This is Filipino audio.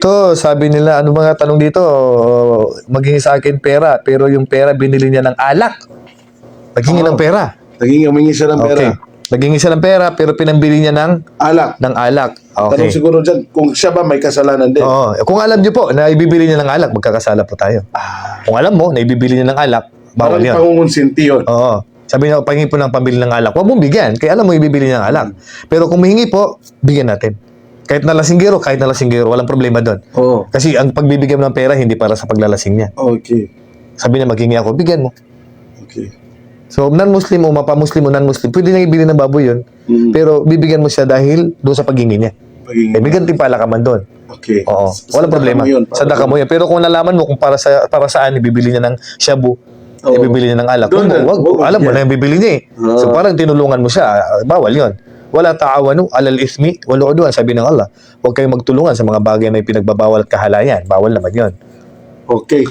To, sabi nila, ano mga tanong dito, maghingi sa akin pera, pero yung pera binili niya ng alak. Naghingi Oo. ng pera. Naging humingi siya ng pera. Okay. Naghingi siya ng pera, pero pinambili niya ng, Alak. ng alak. Tanong Okay. siguro dyan, kung siya ba may kasalanan din? Oo. Kung alam niyo po na ibibili niya ng alak, magkakasala po tayo. Kung alam mo na ibibili niya ng alak, bawal Parang yun. pangungonsinti yun. Oo. Sabi niya, pahingi po ng pambili ng alak. Huwag mong bigyan. Kaya alam mo, ibibili niya ng alak. Pero kung mahingi po, bigyan natin. Kahit na lasinggero, kahit na lasinggero, walang problema doon. Oo. Kasi ang pagbibigyan mo ng pera, hindi para sa paglalasing niya. Okay. Sabi niya, maghingi ako, bigyan mo. Okay. So, non-Muslim o mapa-Muslim o non-Muslim, pwede nang ibili ng baboy yun. Mm. Pero bibigyan mo siya dahil doon sa paghingi niya. Pagiging- Eh, may gantimpala ka man doon. Okay. Oo. Sa- Walang problema. mo yun, Sadaka mo yan. Pero kung nalaman mo kung para sa para saan ibibili niya ng shabu, Oo. ibibili niya ng alak, Doon wag, wag, wag- alam mo na yung bibili niya eh. So parang tinulungan mo siya, ah, bawal yon. Wala taawanu alal ismi wal udwan sabi ng Allah. Huwag kayong magtulungan sa mga bagay na pinagbabawal at kahalayan. Bawal naman yon. Okay.